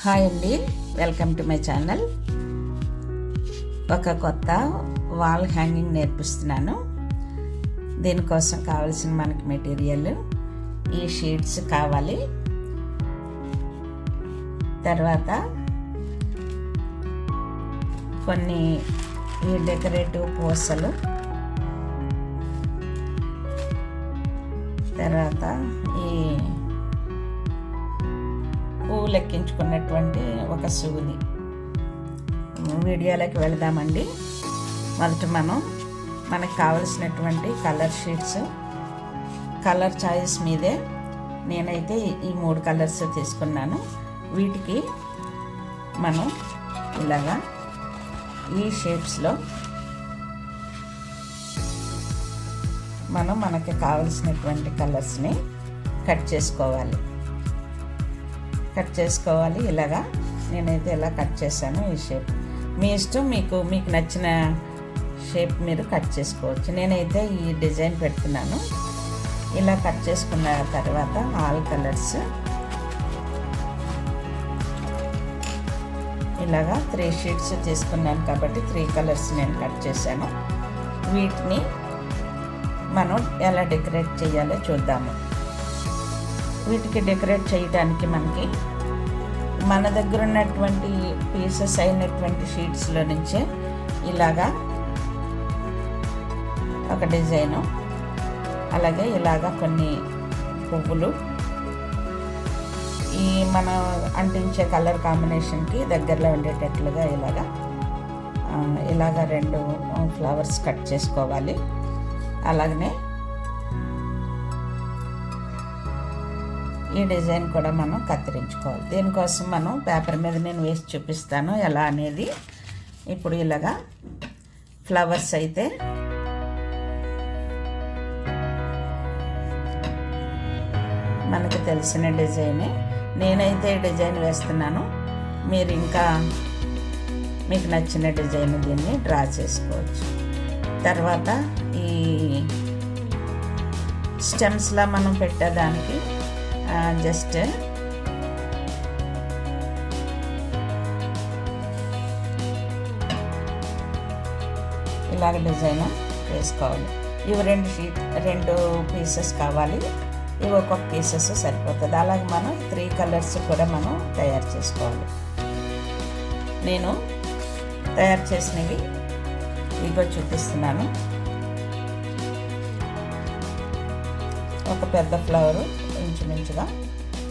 Hi అండి. Welcome to my channel. ఒక కొత్త వాల్ హ్యాంగింగ్ నేర్పిస్తున్నాను. దీనికోసం కావాల్సిన మనకి మెటీరియల్ ఈ షీట్స్ కావాలి. తర్వాత కొన్ని ఈ డెకరేటివ్ పూసలు. తర్వాత ఈ పువ్వు లెక్కించుకున్నటువంటి ఒక సూది వీడియోలోకి వెళదామండి. మొదట మనం మనకు కావలసినటువంటి కలర్ షీట్స్ కలర్ చాయిస్ మీదే నేనైతే ఈ మూడు కలర్స్ తీసుకున్నాను. వీటికి మనం ఇలాగా ఈ షేప్స్లో మనం మనకి కావలసినటువంటి కలర్స్ని కట్ చేసుకోవాలి. కట్ చేసుకోవాలి ఇలాగా. నేనైతే ఇలా కట్ చేశాను ఈ షేప్. మీ ఇష్టం మీకు మీకు నచ్చిన షేప్ మీరు కట్ చేసుకోవచ్చు. నేనైతే ఈ డిజైన్ పెడుతున్నాను. ఇలా కట్ చేసుకున్న తర్వాత ఆల్ కలర్స్. ఇలాగా త్రీ షీట్స్ తీసుకున్నాను కాబట్టి త్రీ కలర్స్ నేను కట్ చేశాను. వీటిని మనం ఎలా డెకరేట్ చేయాలో చూద్దాము. వీటికి డెకరేట్ చేయడానికి మనకి మన దగ్గర ఉన్నటువంటి పీసెస్ అయినటువంటి షీట్స్లో నుంచే ఇలాగా ఒక డిజైను అలాగే ఇలాగా కొన్ని పువ్వులు. ఈ మన అంటించే కలర్ కాంబినేషన్కి దగ్గరలో ఉండేటట్లుగా ఇలాగా ఇలాగ రెండు ఫ్లవర్స్ కట్ చేసుకోవాలి. అలాగనే ఈ డిజైన్ కూడా మనం కత్తిరించుకోవాలి. దీనికోసం మనం పేపర్ మీద నేను వేసి చూపిస్తాను ఎలా అనేది. ఇప్పుడు ఇలాగా ఫ్లవర్స్ అయితే మనకు తెలిసిన డిజైనే. నేనైతే డిజైన్ వేస్తున్నాను. మీరు ఇంకా మీకు నచ్చిన డిజైన్ దీన్ని డ్రా చేసుకోవచ్చు. తర్వాత ఈ స్టెమ్స్లా మనం పెట్టేదానికి జస్ట్ ఇలాగ డిజైన్ వేసుకోవాలి. ఇవి రెండు షీట్ రెండు పీసెస్ కావాలి. ఇవి ఒక్కొక్క పీసెస్ సరిపోతుంది. అలాగే మనం త్రీ కలర్స్ కూడా మనం తయారు చేసుకోవాలి. నేను తయారు చేసినవి ఇగో చూపిస్తున్నాను. ఒక పెద్ద ఫ్లవరు ఇంచుమించుగా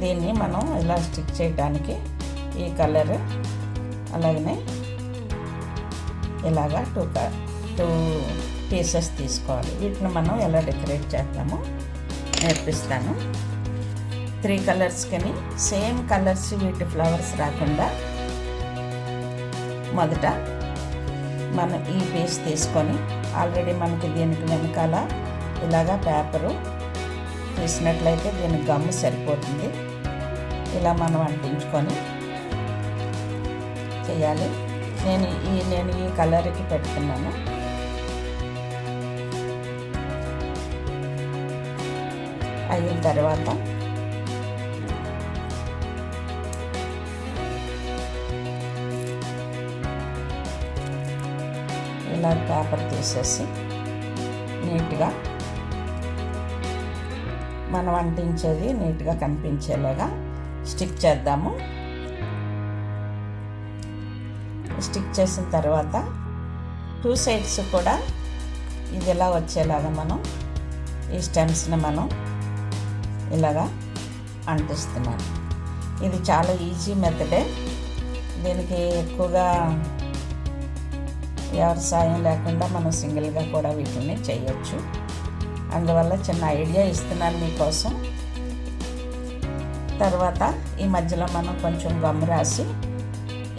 దీన్ని మనం ఇలా స్టిక్ చేయడానికి ఈ కలర్ అలాగనే ఇలాగా టూ టూ పీసెస్ తీసుకోవాలి. వీటిని మనం ఎలా డెకరేట్ చేస్తామో నేర్పిస్తాను. త్రీ కలర్స్కి సేమ్ కలర్స్ వీటి ఫ్లవర్స్ రాకుండా మొదట మనం ఈ పీస్ తీసుకొని ఆల్రెడీ మనకి దీనికి వెనకాల ఇలాగా పేపరు తీసినట్లయితే దీని గమ్ము సరిపోతుంది. ఇలా మనం అంటించుకొని చేయాలి. నేను ఈ నేను ఈ కలర్కి పెడుతున్నాను అయిన తర్వాత ఇలా పేపర్ తీసేసి నీట్గా మనం అంటించేది నీట్గా కనిపించేలాగా స్టిక్ చేద్దాము. స్టిక్ చేసిన తర్వాత టూ సైడ్స్ కూడా ఇది ఎలా వచ్చేలాగా మనం ఈ స్టెమ్స్ని మనం ఇలాగా అంటిస్తున్నాం. ఇది చాలా ఈజీ మెథడే. దీనికి ఎక్కువగా ఎవరి సాయం లేకుండా మనం సింగిల్గా కూడా వీటిని చేయొచ్చు. అందువల్ల చిన్న ఐడియా ఇస్తున్నాను మీకోసం. తర్వాత ఈ మధ్యలో మనం కొంచెం గమ్ రాసి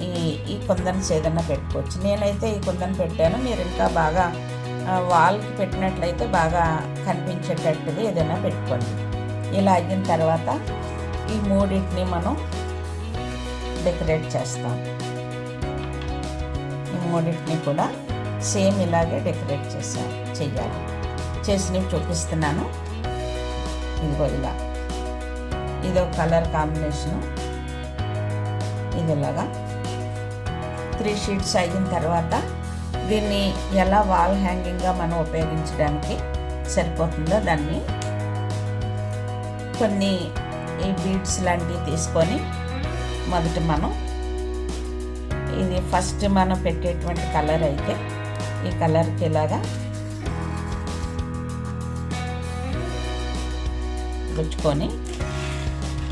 ఈ ఈ కుందన్ ఏదైనా పెట్టుకోవచ్చు. నేనైతే ఈ కుందన్ పెట్టాను. మీరు ఇంకా బాగా వాల్కి పెట్టినట్లయితే బాగా కనిపించేటట్టుగా ఏదైనా పెట్టుకోండి. ఇలా అయిన తర్వాత ఈ మూడింటిని మనం డెకరేట్ చేస్తాం. ఈ మూడింటిని కూడా సేమ్ ఇలాగే డెకరేట్ చేసా చెయ్యాలి. చేసినవి చూపిస్తున్నాను. ఇదిగో ఇలా. ఇదో కలర్ కాంబినేషను ఇది ఇలాగా త్రీ షీట్స్ అయిన తర్వాత దీన్ని ఎలా వాల్ హ్యాంగింగ్గా మనం ఉపయోగించడానికి సరిపోతుందో దాన్ని కొన్ని ఈ బీడ్స్ లాంటివి తీసుకొని మొదట మనం ఇది ఫస్ట్ మనం పెట్టేటువంటి కలర్ అయితే ఈ కలర్కి ఇలాగా గుచ్చుకొని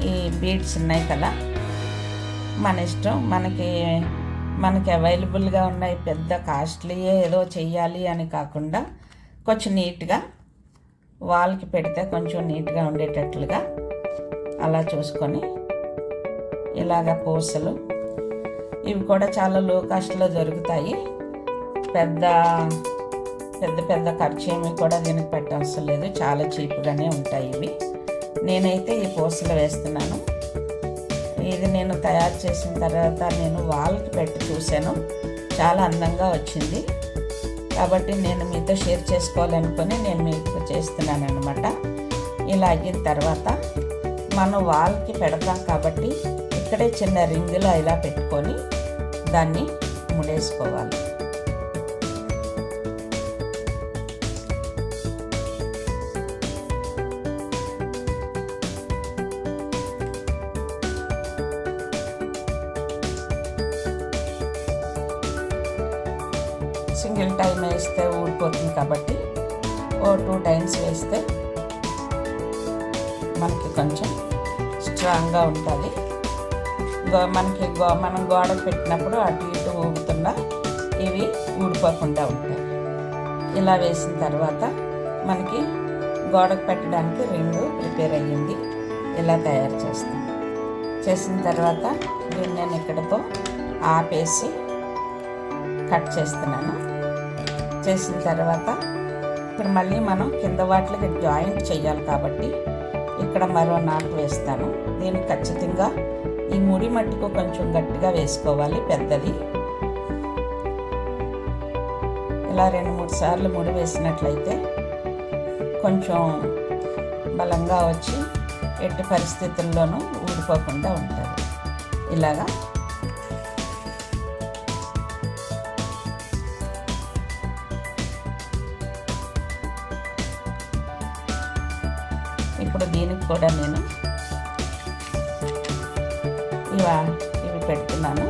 ఈ బీడ్స్ ఉన్నాయి కదా మన ఇష్టం. మనకి మనకి అవైలబుల్గా ఉన్నాయి పెద్ద కాస్ట్లీ ఏదో చెయ్యాలి అని కాకుండా కొంచెం నీట్గా వాల్కి పెడితే కొంచెం నీట్గా ఉండేటట్లుగా అలా చూసుకొని ఇలాగ పూసలు ఇవి కూడా చాలా లో కాస్ట్లో దొరుకుతాయి. పెద్ద పెద్ద పెద్ద ఖర్చు ఏమి కూడా దీనికి పెట్టవసరం లేదు. చాలా చీప్గానే ఉంటాయి ఇవి. నేనైతే ఈ పూసలు వేస్తున్నాను. ఇది నేను తయారు చేసిన తర్వాత నేను వాల్కి పెట్టి చూశాను. చాలా అందంగా వచ్చింది. కాబట్టి నేను మీతో షేర్ చేసుకోవాలనుకుని నేను మీకు చేస్తున్నాను అనమాట ఇలా అయిన తర్వాత మనం వాల్కి పెడతాం కాబట్టి ఇక్కడే చిన్న రింగులో ఇలా పెట్టుకొని దాన్ని ముడేసుకోవాలి. సింగిల్ టైం వేస్తే ఊడిపోతుంది కాబట్టి ఓ టూ టైమ్స్ వేస్తే మనకి కొంచెం స్ట్రాంగ్గా ఉంటుంది. గో మనకి గో మనం గోడకు పెట్టినప్పుడు అటు ఇటు ఊపుతున్నా ఇవి ఊడిపోకుండా ఉంటాయి. ఇలా వేసిన తర్వాత మనకి గోడకు పెట్టడానికి రింగు ప్రిపేర్ అయ్యింది. ఇలా తయారు చేస్తాం. చేసిన తర్వాత దీన్ని నేను ఇక్కడతో ఆపేసి కట్ చేస్తున్నాను. చేసిన తర్వాత ఇప్పుడు మళ్ళీ మనం కింద వాటికి జాయింట్ చేయాలి కాబట్టి ఇక్కడ మరో నాటు వేస్తాను. నేను ఖచ్చితంగా ఈ ముడి మట్టుకు కొంచెం గట్టిగా వేసుకోవాలి పెద్దది. ఇలా రెండు మూడు సార్లు ముడి వేసినట్లయితే కొంచెం బలంగా వచ్చి ఎట్టి పరిస్థితుల్లోనూ ఊడిపోకుండా ఉంటుంది. ఇలాగా ఇప్పుడు దీనికి కూడా నేను ఇవా ఇవి పెడుతున్నాను.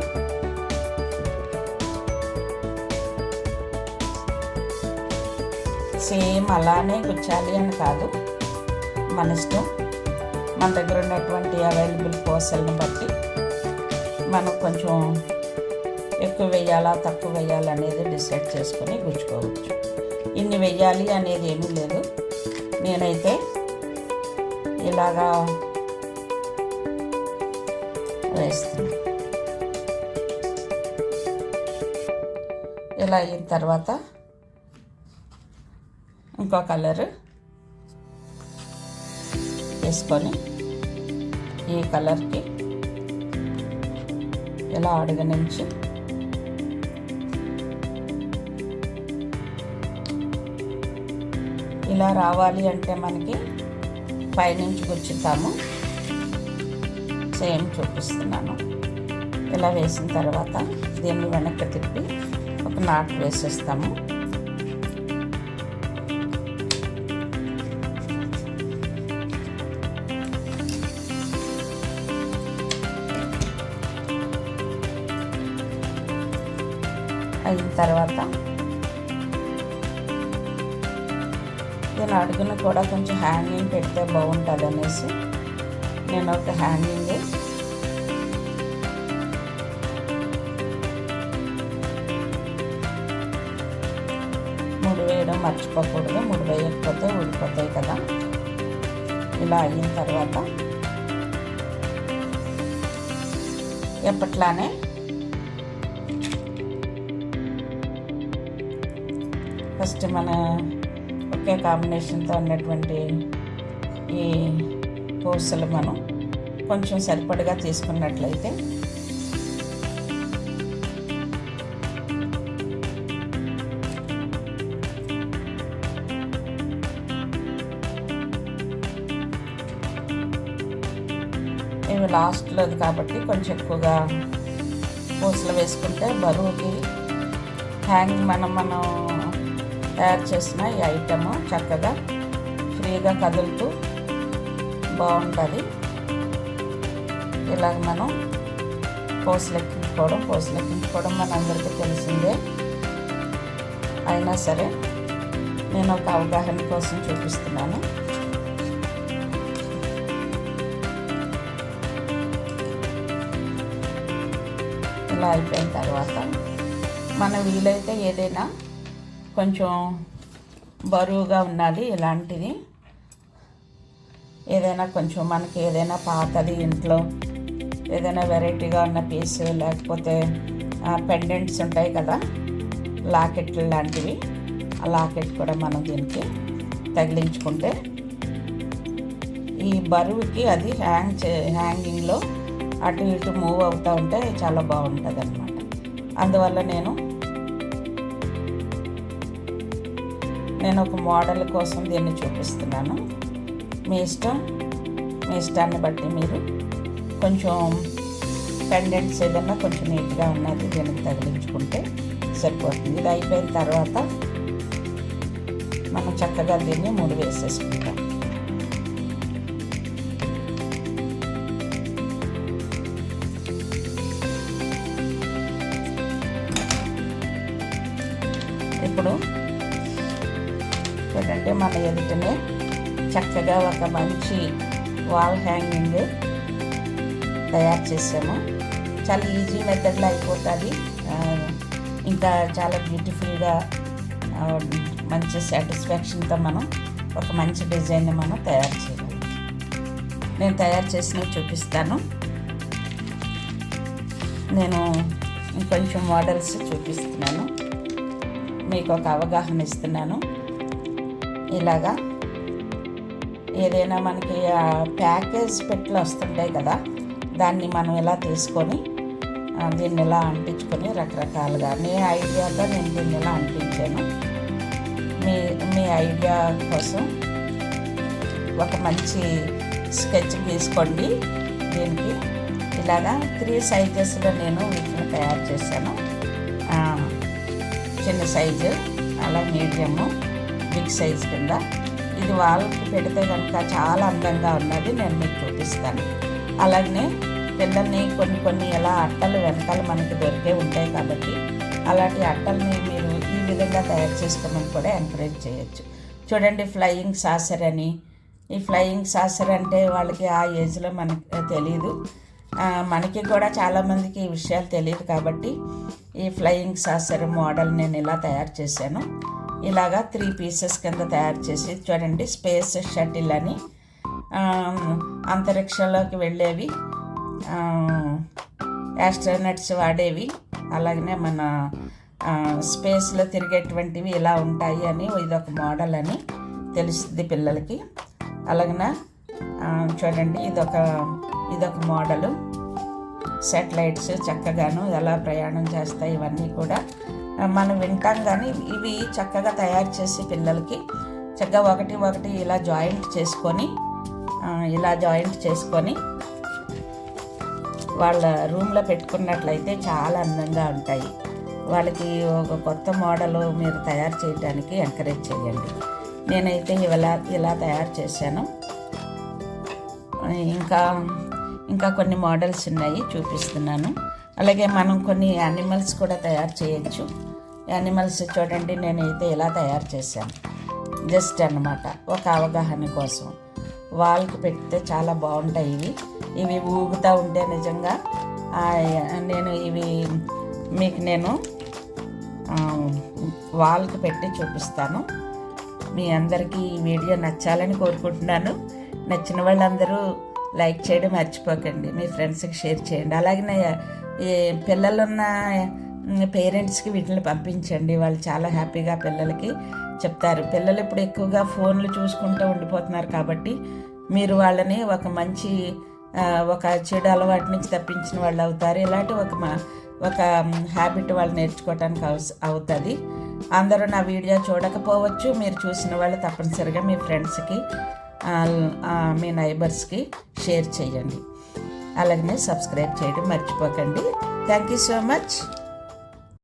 సేమ్ అలానే గుచ్చాలి అని కాదు. మన ఇష్టం. మన దగ్గర ఉన్నటువంటి అవైలబుల్ పోసల్ని బట్టి మనం కొంచెం ఎక్కువ వేయాలా తక్కువ వేయాలా అనేది డిసైడ్ చేసుకొని గుచ్చుకోవచ్చు. ఇన్ని వెయ్యాలి అనేది ఏమీ లేదు. నేనైతే ఇలాగా వేస్తున్నాం ఇలా అయిన తర్వాత ఇంకో కలర్ వేసుకొని ఈ కలర్కి ఇలా అడుగు నుంచి ఇలా రావాలి అంటే మనకి పైనుంచి గుచ్చుతాము సేమ్ చూపిస్తున్నాను. ఇలా వేసిన తర్వాత దీన్ని వెనక్కి తిప్పి ఒక నాట్ వేసేస్తాము. అయిన తర్వాత నేను అడుగున కూడా కొంచెం హ్యాంగింగ్ పెడితే బాగుంటుంది అనేసి నేను ఒక హ్యాంగింగ్ ముడి వేయడం మర్చిపోకూడదు ముడి వేయకపోతే ఊడిపోతాయి కదా. ఇలా అయిన తర్వాత ఎప్పట్లానే ఫస్ట్ మన ఒకే కాంబినేషన్తో ఉన్నటువంటి ఈ పూసలు మనం కొంచెం సరిపడగా తీసుకున్నట్లయితే ఇవి లాస్ట్లోది కాబట్టి కొంచెం ఎక్కువగా పూసలు వేసుకుంటే బరువుకి హ్యాంగ్ మనం మనం తయారు చేసిన ఈ ఐటము చక్కగా ఫ్రీగా కదులుతూ బాగుంటుంది. ఇలాగ మనం పోసులు ఎక్కించుకోవడం పోసులు ఎక్కించుకోవడం మన అందరికీ తెలిసిందే. అయినా సరే నేను ఒక అవగాహన కోసం చూపిస్తున్నాను. ఇలా అయిపోయిన తర్వాత మనం వీలైతే ఏదైనా కొంచెం బరువుగా ఉన్నది ఇలాంటిది ఏదైనా కొంచెం మనకి ఏదైనా పాతది ఇంట్లో ఏదైనా వెరైటీగా ఉన్న పీస్ లేకపోతే పెండెంట్స్ ఉంటాయి కదా లాకెట్లు లాంటివి ఆ లాకెట్ కూడా మనం దీనికి తగిలించుకుంటే ఈ బరువుకి అది హ్యాంగ్ చే హ్యాంగింగ్లో అటు ఇటు మూవ్ అవుతూ ఉంటే చాలా బాగుంటుంది అనమాట అందువల్ల నేను నేను ఒక మోడల్ కోసం దీన్ని చూపిస్తున్నాను. మీ ఇష్టం. మీ ఇష్టాన్ని బట్టి మీరు కొంచెం పెండెంట్స్ ఏదన్నా కొంచెం నీట్గా ఉన్నది దీనికి తగిలించుకుంటే సరిపోతుంది. ఇది అయిపోయిన తర్వాత మనం చక్కగా దీన్ని ముడి వేసేసుకుంటాం. మన ఎదుటనే చక్కగా ఒక మంచి వాల్ హ్యాంగింగ్ తయారు చేసాము చాలా ఈజీ మెథడ్లో అయిపోతుంది. ఇంకా చాలా బ్యూటిఫుల్గా మంచి సాటిస్ఫాక్షన్తో మనం ఒక మంచి డిజైన్ని మనం తయారు చేయాలి. నేను తయారు చేసినవి చూపిస్తాను. నేను ఇంకొంచెం మోడల్స్ చూపిస్తున్నాను. మీకు ఒక అవగాహన ఇస్తున్నాను. ఇలాగా ఏదైనా మనకి ప్యాకేజ్ పెట్లు వస్తుంటాయి కదా దాన్ని మనం ఇలా తీసుకొని దీన్ని ఇలా అంటించుకొని రకరకాలుగా. నీ ఐడియాలో నేను దీన్ని ఇలా అంటించాను. మీ మీ ఐడియా కోసం ఒక మంచి స్కెచ్ తీసుకోండి దీనికి ఇలాగా త్రీ సైజెస్లో నేను వీటిని తయారు చేశాను. చిన్న సైజు అలా మీడియము. బిగ్ సైజ్ కింద. ఇది వాళ్ళకి పెడితే కనుక చాలా అందంగా ఉన్నది నేను మీకు చూపిస్తాను. అలాగనే పిల్లల్ని కొన్ని కొన్ని ఎలా అట్టలు వెనకాల మనకి దొరికే ఉంటాయి కాబట్టి అలాంటి అట్టల్ని మీరు ఈ విధంగా తయారు చేసుకోమని కూడా ఎంకరేజ్ చేయొచ్చు. చూడండి ఫ్లయింగ్ సాసర్ అని. ఈ ఫ్లయింగ్ సాసర్ అంటే వాళ్ళకి ఆ ఏజ్లో మనకి తెలియదు మనకి కూడా చాలామందికి ఈ విషయాలు తెలియదు కాబట్టి ఈ ఫ్లయింగ్ సాసర్ మోడల్ నేను ఇలా తయారు చేశాను. ఇలాగా త్రీ పీసెస్ కింద తయారు చేసి చూడండి స్పేస్ షటిల్ అని అంతరిక్షంలోకి వెళ్ళేవి యాస్ట్రోనట్స్ వాడేవి అలాగనే మన స్పేస్లో తిరిగేటువంటివి ఇలా ఉంటాయి అని ఇదొక మోడల్ అని తెలుస్తుంది పిల్లలకి. అలాగనే చూడండి ఇదొక ఇదొక మోడలు. సెటిలైట్స్ చక్కగాను ఎలా ప్రయాణం చేస్తాయి ఇవన్నీ కూడా మనం వింటాం కానీ ఇవి చక్కగా తయారు చేసి పిల్లలకి చక్కగా ఒకటి ఒకటి ఇలా జాయింట్ చేసుకొని ఇలా జాయింట్ చేసుకొని వాళ్ళ రూమ్లో పెట్టుకున్నట్లయితే చాలా అందంగా ఉంటాయి. వాళ్ళకి ఒక కొత్త మోడల్ మీరు తయారు చేయడానికి ఎంకరేజ్ చేయండి. నేనైతే ఇలా ఇలా తయారు చేశాను. ఇంకా ఇంకా కొన్ని మోడల్స్ ఉన్నాయి చూపిస్తున్నాను. అలాగే మనం కొన్ని యానిమల్స్ కూడా తయారు చేయొచ్చు. యానిమల్స్ చూడండి నేనైతే ఇలా తయారు చేశాను. జస్ట్ అనమాట ఒక అవగాహన కోసం. వాళ్ళకి పెడితే చాలా బాగుంటాయి ఇవి. ఇవి ఊగుతూ ఉంటే నిజంగా నేను ఇవి మీకు నేను వాళ్ళకి పెట్టి చూపిస్తాను. మీ అందరికీ ఈ వీడియో నచ్చాలని కోరుకుంటున్నాను. నచ్చిన వాళ్ళందరూ లైక్ చేయడం మర్చిపోకండి. మీ ఫ్రెండ్స్కి షేర్ చేయండి. అలాగే ఈ పిల్లలున్న పేరెంట్స్కి వీటిని పంపించండి. వాళ్ళు చాలా హ్యాపీగా పిల్లలకి చెప్తారు. పిల్లలు ఇప్పుడు ఎక్కువగా ఫోన్లు చూసుకుంటూ ఉండిపోతున్నారు కాబట్టి మీరు వాళ్ళని ఒక మంచి ఒక చెడు అలవాటు నుంచి తప్పించిన వాళ్ళు అవుతారు. ఇలాంటి ఒక ఒక హ్యాబిట్ వాళ్ళు నేర్చుకోవడానికి అవుతుంది. అందరూ నా వీడియో చూడకపోవచ్చు. మీరు చూసిన వాళ్ళు తప్పనిసరిగా మీ ఫ్రెండ్స్కి మీ నైబర్స్కి షేర్ చేయండి. అలాగనే సబ్స్క్రైబ్ చేయడం మర్చిపోకండి. Thank you so much.